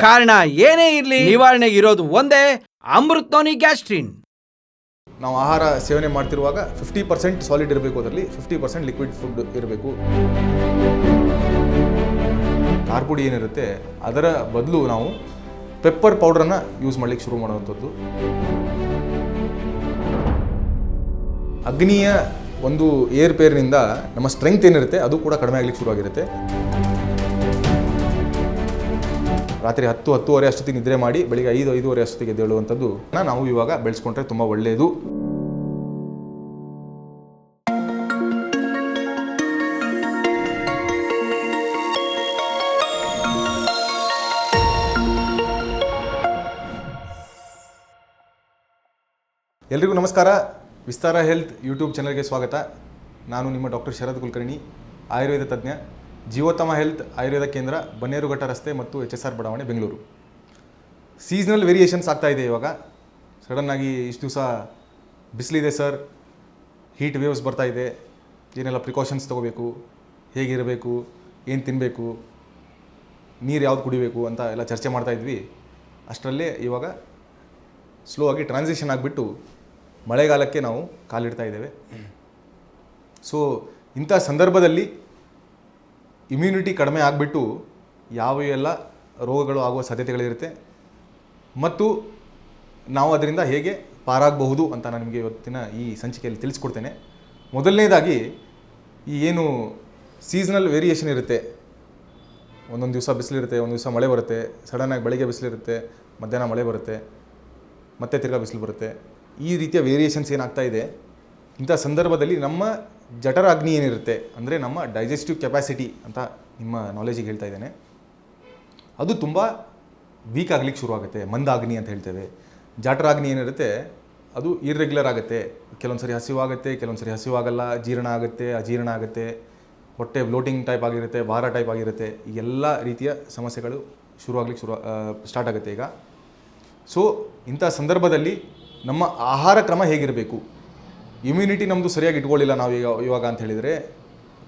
ಕಾರಣ ಏನೇ ಇರಲಿ ನಿವಾರಣೆಗೆ ಇರೋದು ಒಂದೇ ಅಮೃತೋನಿ ಗ್ಯಾಸ್ಟ್ರಿನ್. ನಾವು ಆಹಾರ ಸೇವನೆ ಮಾಡ್ತಿರುವಾಗ ಫಿಫ್ಟಿ ಪರ್ಸೆಂಟ್ ಸಾಲಿಡ್ ಇರಬೇಕು ಅದರಲ್ಲಿ ಫಿಫ್ಟಿ ಪರ್ಸೆಂಟ್ ಲಿಕ್ವಿಡ್ ಫುಡ್ ಇರಬೇಕು. ಖಾರ ಪುಡಿ ಏನಿರುತ್ತೆ, ಅದರ ಬದಲು ನಾವು ಪೆಪ್ಪರ್ ಪೌಡ್ರನ್ನು ಯೂಸ್ ಮಾಡ್ಲಿಕ್ಕೆ ಶುರು ಮಾಡುವಂಥದ್ದು. ಅಗ್ನಿಯ ಒಂದು ಏರ್ ಪೇರ್ನಿಂದ ನಮ್ಮ ಸ್ಟ್ರೆಂತ್ ಏನಿರುತ್ತೆ, ಅದು ಕೂಡ ಕಡಿಮೆ ಆಗ್ಲಿಕ್ಕೆ ಶುರುವಾಗಿರುತ್ತೆ. ರಾತ್ರಿ ಹತ್ತು, ಹತ್ತುವರೆ ಅಷ್ಟೊತ್ತಿಗೆ ನಿದ್ರೆ ಮಾಡಿ ಬೆಳಿಗ್ಗೆ ಐದು, ಐದೂವರೆ ಅಷ್ಟೊತ್ತಿಗೆ ಎದ್ದೇಳುವಂಥದ್ದು ನಾವು ಇವಾಗ ಬೆಳೆಸ್ಕೊಂಡ್ರೆ ತುಂಬ ಒಳ್ಳೆಯದು ಎಲ್ರಿಗೂ ನಮಸ್ಕಾರ. ವಿಸ್ತಾರ ಹೆಲ್ತ್ ಯೂಟ್ಯೂಬ್ ಚಾನಲ್ಗೆ ಸ್ವಾಗತ. ನಾನು ನಿಮ್ಮ ಡಾಕ್ಟರ್ ಶರದ್ ಕುಲಕರ್ಣಿ, ಆಯುರ್ವೇದ ತಜ್ಞ. ಜೀವೋತ್ತಮ ಹೆಲ್ತ್ ಆಯುರ್ವೇದ ಕೇಂದ್ರ ಬನ್ನೇರುಘಟ್ಟ ರಸ್ತೆ ಮತ್ತು ಎಚ್ ಎಸ್ ಆರ್ ಬಡಾವಣೆ ಬೆಂಗಳೂರು. ಸೀಸನಲ್ ವೇರಿಯೇಷನ್ಸ್ ಆಗ್ತಾ ಇದೆ ಇವಾಗ. ಸಡನ್ನಾಗಿ ಇಷ್ಟು ದಿವಸ ಬಿಸಿಲಿದೆ ಸರ್. ಹೀಟ್ ವೇವ್ಸ್ ಬರ್ತಾ ಇದೆ. ಏನೆಲ್ಲ ಪ್ರಿಕಾಷನ್ಸ್ ತೊಗೋಬೇಕು? ಹೇಗಿರಬೇಕು? ಏನು ತಿನ್ನಬೇಕು ನೀರು ಯಾವ್ದು ಕುಡಿಬೇಕು ಅಂತ ಎಲ್ಲ ಚರ್ಚೆ ಮಾಡ್ತಾ ಇದ್ವಿ. ಅಷ್ಟರಲ್ಲೇ ಇವಾಗ ಸ್ಲೋ ಆಗಿ ಟ್ರಾನ್ಸಿಷನ್ ಆಗಿಬಿಟ್ಟು ಮಳೆಗಾಲಕ್ಕೆ ನಾವು ಕಾಲಿಡ್ತಾ ಇದ್ದೇವೆ. ಸೊ ಇಂಥ ಸಂದರ್ಭದಲ್ಲಿ ಇಮ್ಯುನಿಟಿ ಕಡಿಮೆ ಆಗಿಬಿಟ್ಟು ಯಾವ ಎಲ್ಲ ರೋಗಗಳು ಆಗುವ ಸಾಧ್ಯತೆಗಳಿರುತ್ತೆ. ಮತ್ತು ನಾವು ಅದರಿಂದ ಹೇಗೆ ಪಾರಾಗಬಹುದು ಅಂತ ನಾನು ನಿಮಗೆ ಇವತ್ತಿನ ಈ ಸಂಚಿಕೆಯಲ್ಲಿ ತಿಳಿಸ್ಕೊಡ್ತೇನೆ. ಮೊದಲನೇದಾಗಿ ಈ ಏನು ಸೀಸನಲ್ ವೇರಿಯೇಷನ್ ಇರುತ್ತೆ. ಒಂದೊಂದು ದಿವಸ ಬಿಸಿಲಿರುತ್ತೆ ಒಂದು ದಿವಸ ಮಳೆ ಬರುತ್ತೆ ಸಡನ್ನಾಗಿ ಬೆಳಗ್ಗೆ ಬಿಸಿಲಿರುತ್ತೆ, ಮಧ್ಯಾಹ್ನ ಮಳೆ ಬರುತ್ತೆ, ಮತ್ತೆ ತಿರ್ಗಾ ಬಿಸಿಲು ಬರುತ್ತೆ. ಈ ರೀತಿಯ ವೇರಿಯೇಷನ್ಸ್ ಏನಾಗ್ತಾ ಇದೆ? ಇಂಥ ಸಂದರ್ಭದಲ್ಲಿ ನಮ್ಮ ಜಠರಾಗ್ನಿ ಏನಿರುತ್ತೆ ಅಂದರೆ ನಮ್ಮ ಡೈಜೆಸ್ಟಿವ್ ಕೆಪಾಸಿಟಿ ಅಂತ ನಿಮ್ಮ ನಾಲೆಜಿಗೆ ಹೇಳ್ತಾ ಇದ್ದೇನೆ. ಅದು ತುಂಬ ವೀಕ್ ಆಗ್ಲಿಕ್ಕೆ ಶುರುವಾಗುತ್ತೆ, ಮಂದಾಗ್ನಿ ಅಂತ ಹೇಳ್ತೇವೆ. ಜಠರಾಗ್ನಿ ಏನಿರುತ್ತೆ, ಅದು ಇರ್ರೆಗ್ಯುಲರ್ ಆಗುತ್ತೆ. ಕೆಲವೊಂದು ಸರಿ ಹಸಿವಾಗುತ್ತೆ ಕೆಲವೊಂದು ಸರಿ ಹಸಿವಾಗಲ್ಲ ಜೀರ್ಣ ಆಗುತ್ತೆ, ಅಜೀರ್ಣ ಆಗುತ್ತೆ. ಹೊಟ್ಟೆ ಬ್ಲೋಟಿಂಗ್ ಟೈಪ್ ಆಗಿರುತ್ತೆ, ಭಾರ ಟೈಪ್ ಆಗಿರುತ್ತೆ. ಈ ಎಲ್ಲ ರೀತಿಯ ಸಮಸ್ಯೆಗಳು ಶುರುವಾಗ್ಲಿಕ್ಕೆ ಶುರು ಸ್ಟಾರ್ಟ್ ಆಗುತ್ತೆ ಈಗ. ಸೊ ಇಂಥ ಸಂದರ್ಭದಲ್ಲಿ ನಮ್ಮ ಆಹಾರ ಕ್ರಮ ಹೇಗಿರಬೇಕು? ಇಮ್ಯುನಿಟಿ ನಮ್ಮದು ಸರಿಯಾಗಿ ಇಟ್ಕೊಳ್ಳಿಲ್ಲ ನಾವು ಈಗ ಇವಾಗ ಅಂತ ಹೇಳಿದರೆ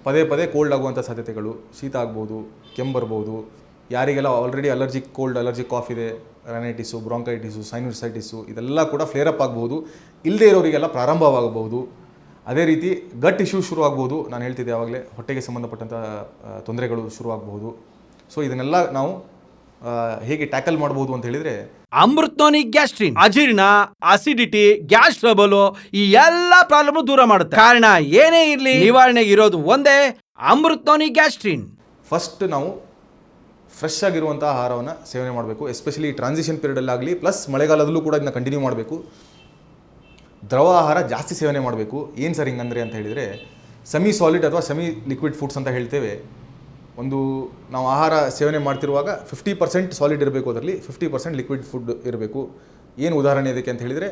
ಪದೇ ಪದೇ ಕೋಲ್ಡ್ ಆಗುವಂಥ ಸಾಧ್ಯತೆಗಳು, ಶೀತ ಆಗ್ಬೋದು, ಕೆಮ್ಮು ಬರ್ಬೋದು, ಯಾರಿಗೆಲ್ಲ already allergic cold allergic cough ಇದೆ ರನೈಟಿಸು ಬ್ರಾಂಕೈಟಿಸು ಸೈನುಸೈಟಿಸು ಇದೆಲ್ಲ ಕೂಡ ಫ್ಲೇರ್ ಅಪ್ ಆಗ್ಬೋದು ಇಲ್ಲದೇ ಇರೋರಿಗೆಲ್ಲ ಪ್ರಾರಂಭವಾಗಬಹುದು. ಅದೇ ರೀತಿ ಗಟ್ ಇಶ್ಯೂ ಶುರು ಆಗ್ಬೋದು. ನಾನು ಹೇಳ್ತಿದ್ದೆ ಯಾವಾಗಲೇ ಹೊಟ್ಟೆಗೆ ಸಂಬಂಧಪಟ್ಟಂಥ ತೊಂದರೆಗಳು ಶುರುವಾಗಬಹುದು ಸೊ ಇದನ್ನೆಲ್ಲ ನಾವು ಹೇಗೆ ಟ್ಯಾಕಲ್ ಮಾಡಬಹುದು ಅಂತ ಹೇಳಿದ್ರೆ ಅಮೃತೋನಿ ಗ್ಯಾಸ್ಟ್ರಿನ್ ಅಜೀರ್ಣ ಅಸಿಡಿಟಿ ಗ್ಯಾಸ್ ಟ್ರಬಲ್ ಈ ಎಲ್ಲಾ ಪ್ರಾಬ್ಲಮ್ ದೂರ ಮಾಡುತ್ತೆ. ಕಾರಣ ಏನೇ ಇರಲಿ ನಿವಾರಣೆಗೆ ಇರೋದು ಒಂದೇ ಅಮೃತೋನಿ ಗ್ಯಾಸ್ಟ್ರಿನ್. ಫಸ್ಟ್ ನಾವು ಫ್ರೆಶ್ ಆಗಿರುವಂಥ ಆಹಾರವನ್ನು ಸೇವನೆ ಮಾಡಬೇಕು ಎಸ್ಪೆಷಲಿ ಟ್ರಾನ್ಸಿಷನ್ ಪೀರಿಯಡಲ್ಲಾಗಲಿ ಪ್ಲಸ್ ಮಳೆಗಾಲದಲ್ಲೂ ಕೂಡ ಇದನ್ನ ಕಂಟಿನ್ಯೂ ಮಾಡಬೇಕು. ದ್ರವ ಆಹಾರ ಜಾಸ್ತಿ ಸೇವನೆ ಮಾಡಬೇಕು. ಏನು ಸರ್ ಹಿಂಗಂದ್ರೆ ಅಂತ ಹೇಳಿದರೆ ಸೆಮಿ ಸಾಲಿಡ್ ಅಥವಾ ಸೆಮಿ ಲಿಕ್ವಿಡ್ ಫುಡ್ಸ್ ಅಂತ ಹೇಳ್ತೇವೆ. ಒಂದು ನಾವು ಆಹಾರ ಸೇವನೆ ಮಾಡ್ತಿರುವಾಗ ಫಿಫ್ಟಿ ಪರ್ಸೆಂಟ್ ಸಾಲಿಡ್ ಇರಬೇಕು ಅದರಲ್ಲಿ ಫಿಫ್ಟಿ ಪರ್ಸೆಂಟ್ ಲಿಕ್ವಿಡ್ ಫುಡ್ ಇರಬೇಕು. ಏನು ಉದಾಹರಣೆ ಇದಕ್ಕೆ ಅಂತ ಹೇಳಿದರೆ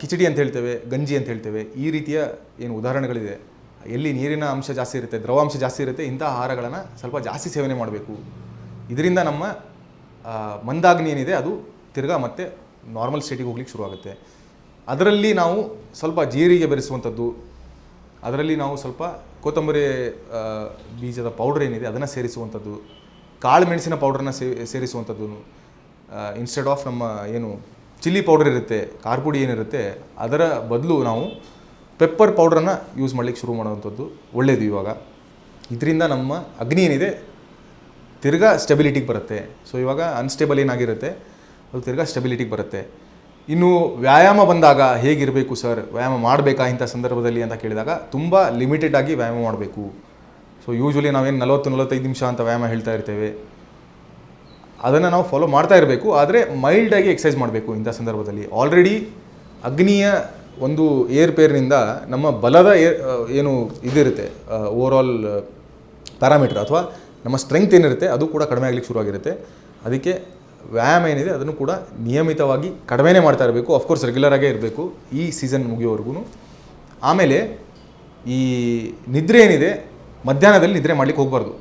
ಕಿಚಡಿ ಅಂತ ಹೇಳ್ತೇವೆ, ಗಂಜಿ ಅಂತ ಹೇಳ್ತೇವೆ, ಈ ರೀತಿಯ ಏನು ಉದಾಹರಣೆಗಳಿದೆ. ಎಲ್ಲಿ ನೀರಿನ ಅಂಶ ಜಾಸ್ತಿ ಇರುತ್ತೆ, ದ್ರವಾಂಶ ಜಾಸ್ತಿ ಇರುತ್ತೆ, ಇಂಥ ಆಹಾರಗಳನ್ನು ಸ್ವಲ್ಪ ಜಾಸ್ತಿ ಸೇವನೆ ಮಾಡಬೇಕು. ಇದರಿಂದ ನಮ್ಮ ಮಂದಾಗ್ನಿ ಏನಿದೆ, ಅದು ತಿರ್ಗಾ ಮತ್ತೆ ನಾರ್ಮಲ್ ಸ್ಟೇಟಿಗೆ ಹೋಗ್ಲಿಕ್ಕೆ ಶುರುವಾಗುತ್ತೆ. ಅದರಲ್ಲಿ ನಾವು ಸ್ವಲ್ಪ ಜೀರಿಗೆ ಬೆರೆಸುವಂಥದ್ದು, ಅದರಲ್ಲಿ ನಾವು ಸ್ವಲ್ಪ ಕೊತ್ತಂಬರಿ ಬೀಜದ ಪೌಡರ್ ಏನಿದೆ ಅದನ್ನು ಸೇರಿಸುವಂಥದ್ದು ಕಾಳು ಮೆಣಸಿನ ಪೌಡ್ರನ್ನ ಸೇ ಸೇರಿಸುವಂಥದ್ದು ಇನ್ಸ್ಟೆಡ್ ಆಫ್ ನಮ್ಮ ಏನು ಚಿಲ್ಲಿ ಪೌಡರ್ ಇರುತ್ತೆ ಖಾರ ಪುಡಿ ಏನಿರುತ್ತೆ, ಅದರ ಬದಲು ನಾವು ಪೆಪ್ಪರ್ ಪೌಡ್ರನ್ನು ಯೂಸ್ ಮಾಡ್ಲಿಕ್ಕೆ ಶುರು ಮಾಡುವಂಥದ್ದು ಒಳ್ಳೆಯದು ಇವಾಗ. ಇದರಿಂದ ನಮ್ಮ ಅಗ್ನಿ ಏನಿದೆ, ತಿರ್ಗಾ ಸ್ಟೆಬಿಲಿಟಿಗೆ ಬರುತ್ತೆ. ಸೊ ಇವಾಗ ಅನ್ಸ್ಟೇಬಲ್ ಏನಾಗಿರುತ್ತೆ, ಅದು ತಿರ್ಗಾ ಸ್ಟೆಬಿಲಿಟಿಗೆ ಬರುತ್ತೆ. ಇನ್ನು ವ್ಯಾಯಾಮ ಬಂದಾಗ ಹೇಗಿರಬೇಕು ಸರ್? ವ್ಯಾಯಾಮ ಮಾಡಬೇಕಾ ಇಂಥ ಸಂದರ್ಭದಲ್ಲಿ ಅಂತ ಕೇಳಿದಾಗ ತುಂಬ ಲಿಮಿಟೆಡ್ ಆಗಿ ವ್ಯಾಯಾಮ ಮಾಡಬೇಕು. ಸೊ ಯೂಶ್ವಲಿ ನಾವೇನು ನಲವತ್ತು, ನಲವತ್ತೈದು ನಿಮಿಷ ಅಂತ ವ್ಯಾಯಾಮ ಹೇಳ್ತಾ ಇರ್ತೇವೆ. ಅದನ್ನು ನಾವು ಫಾಲೋ ಮಾಡ್ತಾ ಇರಬೇಕು. ಆದರೆ ಮೈಲ್ಡಾಗಿ ಎಕ್ಸಸೈಸ್ ಮಾಡಬೇಕು ಇಂಥ ಸಂದರ್ಭದಲ್ಲಿ. ಆಲ್ರೆಡಿ ಅಗ್ನಿಯ ಒಂದು ಏರ್ಪೇರಿನಿಂದ ನಮ್ಮ ಬಲದ ಏರ್ ಏನು ಇದಿರುತ್ತೆ ಓವರಾಲ್ ಪ್ಯಾರಾಮೀಟರ್ ಅಥವಾ ನಮ್ಮ ಸ್ಟ್ರೆಂಗ್ತ್ ಏನಿರುತ್ತೆ ಅದು ಕೂಡ ಕಡಿಮೆ ಆಗಲಿಕ್ಕೆ ಶುರುವಾಗಿರುತ್ತೆ. ಅದಕ್ಕೆ ವ್ಯಾಯಾಮ ಏನಿದೆ ಅದನ್ನು ಕೂಡ ನಿಯಮಿತವಾಗಿ ಕಡಿಮೆನೇ ಮಾಡ್ತಾ ಇರಬೇಕು. ಅಫ್ಕೋರ್ಸ್ ರೆಗ್ಯುಲರ್ ಆಗೇ ಇರಬೇಕು ಈ ಸೀಸನ್ ಮುಗಿಯೋವರೆಗೂ. ಆಮೇಲೆ ಈ ನಿದ್ರೆ ಏನಿದೆ, ಮಧ್ಯಾಹ್ನದಲ್ಲಿ ನಿದ್ರೆ ಮಾಡ್ಲಿಕ್ಕೆ ಹೋಗಬಾರ್ದು.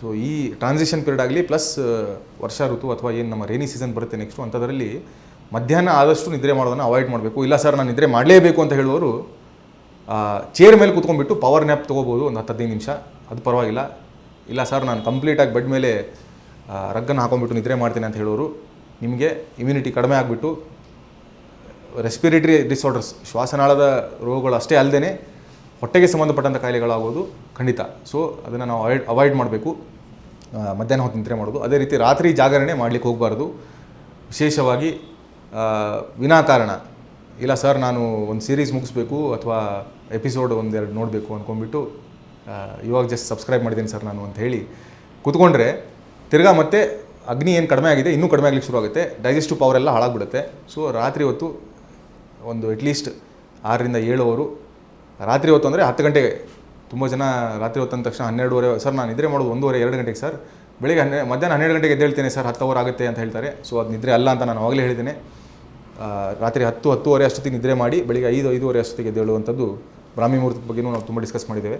ಸೊ ಈ ಟ್ರಾನ್ಸಿಷನ್ ಪೀರಿಯಡ್ ಆಗಲಿ ಪ್ಲಸ್ ವರ್ಷ ಋತು ಅಥವಾ ಏನು ನಮ್ಮ ರೇನಿ ಸೀಸನ್ ಬರುತ್ತೆ ನೆಕ್ಸ್ಟು ಅಂಥದ್ರಲ್ಲಿ ಮಧ್ಯಾಹ್ನ ಆದಷ್ಟು ನಿದ್ರೆ ಮಾಡೋದನ್ನು ಅವಾಯ್ಡ್ ಮಾಡಬೇಕು. ಇಲ್ಲ ಸರ್ ನಾನು ನಿದ್ರೆ ಮಾಡಲೇಬೇಕು ಅಂತ ಹೇಳುವವರು ಚೇರ್ ಮೇಲೆ ಕೂತ್ಕೊಂಡ್ಬಿಟ್ಟು ಪವರ್ ನ್ಯಾಪ್ ತೊಗೋಬೋದು ಒಂದು ಹತ್ತು ಹದಿನೈದು ನಿಮಿಷ. ಅದು ಪರವಾಗಿಲ್ಲ. ಇಲ್ಲ ಸರ್ ನಾನು ಕಂಪ್ಲೀಟಾಗಿ ಬೆಡ್ ಮೇಲೆ ರಗ್ಗನ್ನು ಹಾಕೊಂಡ್ಬಿಟ್ಟು ನಿದ್ರೆ ಮಾಡ್ತೀನಿ ಅಂತ ಹೇಳೋರು, ನಿಮಗೆ ಇಮ್ಯುನಿಟಿ ಕಡಿಮೆ ಆಗಿಬಿಟ್ಟು ರೆಸ್ಪಿರೇಟರಿ ಡಿಸಾರ್ಡರ್ಸ್ ಶ್ವಾಸನಾಳದ ರೋಗಗಳು ಅಷ್ಟೇ ಅಲ್ಲದೆ ಹೊಟ್ಟೆಗೆ ಸಂಬಂಧಪಟ್ಟಂಥ ಕಾಯಿಲೆಗಳಾಗೋದು ಖಂಡಿತ. ಸೊ ಅದನ್ನು ನಾವು ಅವಾಯ್ಡ್ ಅವಾಯ್ಡ್ ಮಾಡಬೇಕು. ಮಧ್ಯಾಹ್ನ ಹೊತ್ತು ನಿದ್ರೆ ಮಾಡೋದು. ಅದೇ ರೀತಿ ರಾತ್ರಿ ಜಾಗರಣೆ ಮಾಡಲಿಕ್ಕೆ ಹೋಗಬಾರ್ದು. ವಿಶೇಷವಾಗಿ ವಿನಾಕಾರಣ ಇಲ್ಲ ಸರ್, ನಾನು ಒಂದು ಸೀರೀಸ್ ಮುಗಿಸ್ಬೇಕು ಅಥವಾ ಎಪಿಸೋಡ್ ಒಂದೆರಡು ನೋಡಬೇಕು ಅಂದ್ಕೊಂಡ್ಬಿಟ್ಟು ಇವಾಗ ಜಸ್ಟ್ ಸಬ್ಸ್ಕ್ರೈಬ್ ಮಾಡಿದ್ದೀನಿ ಸರ್ ನಾನು ಅಂತ ಹೇಳಿ ಕೂತ್ಕೊಂಡ್ರೆ ತಿರ್ಗಾ ಮತ್ತೆ ಅಗ್ನಿ ಏನು ಕಡಿಮೆ ಆಗಿದೆ, ಇನ್ನೂ ಕಡಿಮೆ ಆಗಲಿಕ್ಕೆ ಶುರು ಆಗುತ್ತೆ ಡೈಜೆಸ್ಟಿವ್ ಪವರ್ ಎಲ್ಲ ಹಾಳಾಗ್ಬಿಡುತ್ತೆ. ಸೊ ರಾತ್ರಿ ಹೊತ್ತು ಒಂದು ಅಟ್ಲೀಸ್ಟ್ ಆರರಿಂದ ಏಳು ಅವರು, ರಾತ್ರಿ ಹೊತ್ತು ಅಂದರೆ ಹತ್ತು ಗಂಟೆಗೆ, ತುಂಬ ಜನ ರಾತ್ರಿ ಹೊತ್ತಂದ ತಕ್ಷಣ ಹನ್ನೆರಡುವರೆ, ಸರ್ ನಾನು ನಿದ್ರೆ ಮಾಡೋದು ಒಂದೂವರೆ, ಎರಡು ಗಂಟೆಗೆ ಸರ್. ಬೆಳಿಗ್ಗೆ ಹನ್ನೆ, ಮಧ್ಯಾಹ್ನ ಹನ್ನೆರಡು ಗಂಟೆಗೆ ಎದ್ದೇಳ್ತೇನೆ ಸರ್, ಹತ್ತು ಅವರ್ ಆಗುತ್ತೆ ಅಂತ ಹೇಳ್ತಾರೆ. ಸೊ ಅದು ನಿದ್ರೆ ಅಲ್ಲ ಅಂತ ನಾನು ಆವಾಗಲೇ ಹೇಳಿದ್ದೇನೆ. ರಾತ್ರಿ ಹತ್ತು, ಹತ್ತುವರೆ ಅಷ್ಟೊತ್ತಿಗೆ ನಿದ್ರೆ ಮಾಡಿ, ಬೆಳಿಗ್ಗೆ ಐದು, ಐದೂವರೆ ಅಷ್ಟೊತ್ತಿಗೆ ಎದ್ದೇಳುವಂಥದ್ದು ಬ್ರಾಹ್ಮಿ ಮುಹೂರ್ತದ ಬಗ್ಗೆಯೂ ನಾವು ತುಂಬ ಡಿಸ್ಕಸ್ ಮಾಡಿದ್ದೇವೆ.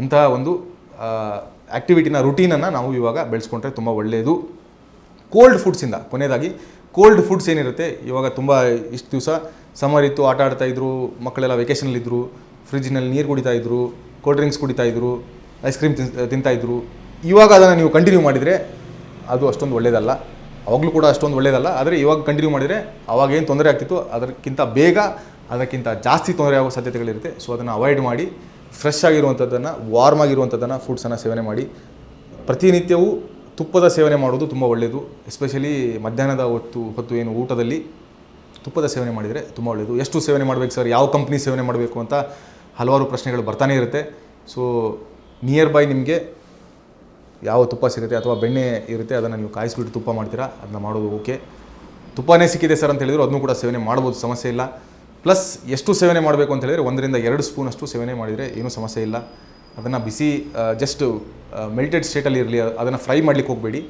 ಅಂತಹ ಒಂದು ಆ್ಯಕ್ಟಿವಿಟಿನ ರುಟೀನನ್ನು ನಾವು ಇವಾಗ ಬೆಳೆಸ್ಕೊಂಡ್ರೆ ತುಂಬ ಒಳ್ಳೆಯದು ಕೋಲ್ಡ್ ಫುಡ್ಸಿಂದ ಕೊನೆಯದಾಗಿ ಕೋಲ್ಡ್ ಫುಡ್ಸ್ ಏನಿರುತ್ತೆ, ಇವಾಗ ತುಂಬ ಇಷ್ಟು ದಿವಸ ಸಮರ್ ಇತ್ತು, ಆಟ ಆಡ್ತಾ ಇದ್ರು, ಮಕ್ಕಳೆಲ್ಲ ವೆಕೇಷನಲ್ಲಿದ್ದರು ಫ್ರಿಜ್ನಲ್ಲಿ ನೀರು ಕುಡಿತಾ ಇದ್ರು ಕೋಲ್ಡ್ ಡ್ರಿಂಕ್ಸ್ ಕುಡಿತಾ ಇದ್ರು ಐಸ್ ಕ್ರೀಮ್ ತಿಂತಾ ಇದ್ರು. ಇವಾಗ ಅದನ್ನು ನೀವು ಕಂಟಿನ್ಯೂ ಮಾಡಿದರೆ ಅದು ಅಷ್ಟೊಂದು ಒಳ್ಳೆಯದಲ್ಲ ಅವಾಗಲೂ ಕೂಡ ಅಷ್ಟೊಂದು ಒಳ್ಳೆಯದಲ್ಲ ಆದರೆ ಇವಾಗ ಕಂಟಿನ್ಯೂ ಮಾಡಿದರೆ ಅವಾಗ ಏನು ತೊಂದರೆ ಆಗ್ತಿತ್ತು, ಅದಕ್ಕಿಂತ ಬೇಗ ಅದಕ್ಕಿಂತ ಜಾಸ್ತಿ ತೊಂದರೆ ಆಗೋ ಸಾಧ್ಯತೆಗಳಿರುತ್ತೆ. ಸೊ ಅದನ್ನು ಅವಾಯ್ಡ್ ಮಾಡಿ ಫ್ರೆಶ್ ಆಗಿರುವಂಥದ್ದನ್ನು ವಾರ್ಮ್ ಆಗಿರುವಂಥದ್ದನ್ನು ಫುಡ್ಸನ್ನು ಸೇವನೆ ಮಾಡಿ. ಪ್ರತಿನಿತ್ಯವೂ ತುಪ್ಪದ ಸೇವನೆ ಮಾಡೋದು ತುಂಬ ಒಳ್ಳೆಯದು ಎಸ್ಪೆಷಲಿ ಮಧ್ಯಾಹ್ನದ ಹೊತ್ತು ಹೊತ್ತು ಏನು ಊಟದಲ್ಲಿ ತುಪ್ಪದ ಸೇವನೆ ಮಾಡಿದರೆ ತುಂಬ ಒಳ್ಳೆಯದು ಎಷ್ಟು ಸೇವನೆ ಮಾಡಬೇಕು ಸರ್ ಯಾವ ಕಂಪ್ನಿ ಸೇವನೆ ಮಾಡಬೇಕು ಅಂತ ಹಲವಾರು ಪ್ರಶ್ನೆಗಳು ಬರ್ತಾನೆ ಇರುತ್ತೆ. ಸೊ ನಿಯರ್ ಬೈ ನಿಮಗೆ ಯಾವ ತುಪ್ಪ ಸಿಗುತ್ತೆ ಅಥವಾ ಬೆಣ್ಣೆ ಇರುತ್ತೆ ಅದನ್ನು ನೀವು ಕಾಯಿಸಿಬಿಟ್ಟು ತುಪ್ಪ ಮಾಡ್ತೀರಾ, ಅದನ್ನ ಮಾಡೋದು ಓಕೆ ತುಪ್ಪನೇ ಸಿಕ್ಕಿದೆ ಸರ್ ಅಂತ ಹೇಳಿದ್ರು, ಅದನ್ನು ಕೂಡ ಸೇವನೆ ಮಾಡ್ಬೋದು, ಸಮಸ್ಯೆ ಇಲ್ಲ. ಪ್ಲಸ್ ಎಷ್ಟು ಸೇವನೆ ಮಾಡಬೇಕು ಅಂತ ಹೇಳಿದರೆ ಒಂದರಿಂದ ಎರಡು ಸ್ಪೂನಷ್ಟು ಸೇವನೆ ಮಾಡಿದರೆ ಏನೂ ಸಮಸ್ಯೆ ಇಲ್ಲ. ಅದನ್ನು ಬಿಸಿ ಜಸ್ಟ್ ಮೆಲ್ಟೆಡ್ ಸ್ಟೇಟಲ್ಲಿ ಇರಲಿ, ಅದನ್ನು ಫ್ರೈ ಮಾಡಲಿಕ್ಕೆ ಹೋಗಬೇಡಿ.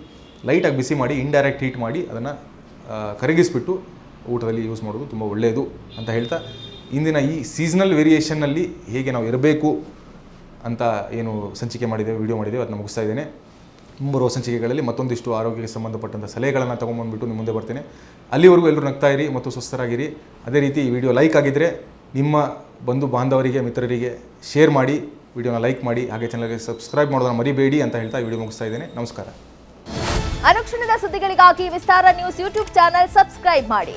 ಲೈಟಾಗಿ ಬಿಸಿ ಮಾಡಿ ಇಂಡೈರೆಕ್ಟ್ ಹೀಟ್ ಮಾಡಿ, ಅದನ್ನು ಕರಗಿಸ್ಬಿಟ್ಟು ಊಟದಲ್ಲಿ ಯೂಸ್ ಮಾಡೋದು ತುಂಬ ಒಳ್ಳೆಯದು ಅಂತ ಹೇಳ್ತಾ, ಇಂದಿನ ಈ ಸೀಸನಲ್ ವೇರಿಯೇಷನ್ನಲ್ಲಿ ಹೇಗೆ ನಾವು ಇರಬೇಕು ಅಂತ ಏನು ಸಂಚಿಕೆ ಮಾಡಿದ್ದೇವೆ ವಿಡಿಯೋ ಮಾಡಿದ್ದೇವೆ ಅದನ್ನು ಮುಗಿಸ್ತಾ ಇದ್ದೇನೆ. ಮುಂಬರುವ ಸಂಚಿಕೆಗಳಲ್ಲಿ ಮತ್ತೊಂದಿಷ್ಟು ಆರೋಗ್ಯಕ್ಕೆ ಸಂಬಂಧಪಟ್ಟಂಥ ಸಲಹೆಗಳನ್ನು ತೊಗೊಂಬಂದ್ಬಿಟ್ಟು ನಿಮ್ಮ ಮುಂದೆ ಬರ್ತೇನೆ. ಅಲ್ಲಿವರೆಗೂ ಎಲ್ಲರೂ ನಗ್ತಾ ಇರಿ ಮತ್ತು ಸ್ವಸ್ಥರಾಗಿರಿ. ಅದೇ ರೀತಿ ಈ ವಿಡಿಯೋ ಲೈಕ್ ಆಗಿದ್ದರೆ ನಿಮ್ಮ ಬಂಧು ಬಾಂಧವರಿಗೆ, ಮಿತ್ರರಿಗೆ ಶೇರ್ ಮಾಡಿ, ವಿಡಿಯೋನ ಲೈಕ್ ಮಾಡಿ, ಹಾಗೆ ಚಾನಲ್ಗೆ ಸಬ್ಸ್ಕ್ರೈಬ್ ಮಾಡೋದನ್ನು ಮರಿಬೇಡಿ ಅಂತ ಹೇಳ್ತಾ ವಿಡಿಯೋ ಮುಗಿಸ್ತಾ ಇದ್ದೇನೆ. ನಮಸ್ಕಾರ. ಅನುಕ್ಷಣದ ಸುದ್ದಿಗಳಿಗಾಗಿ Vistara news YouTube channel subscribe ಮಾಡಿ.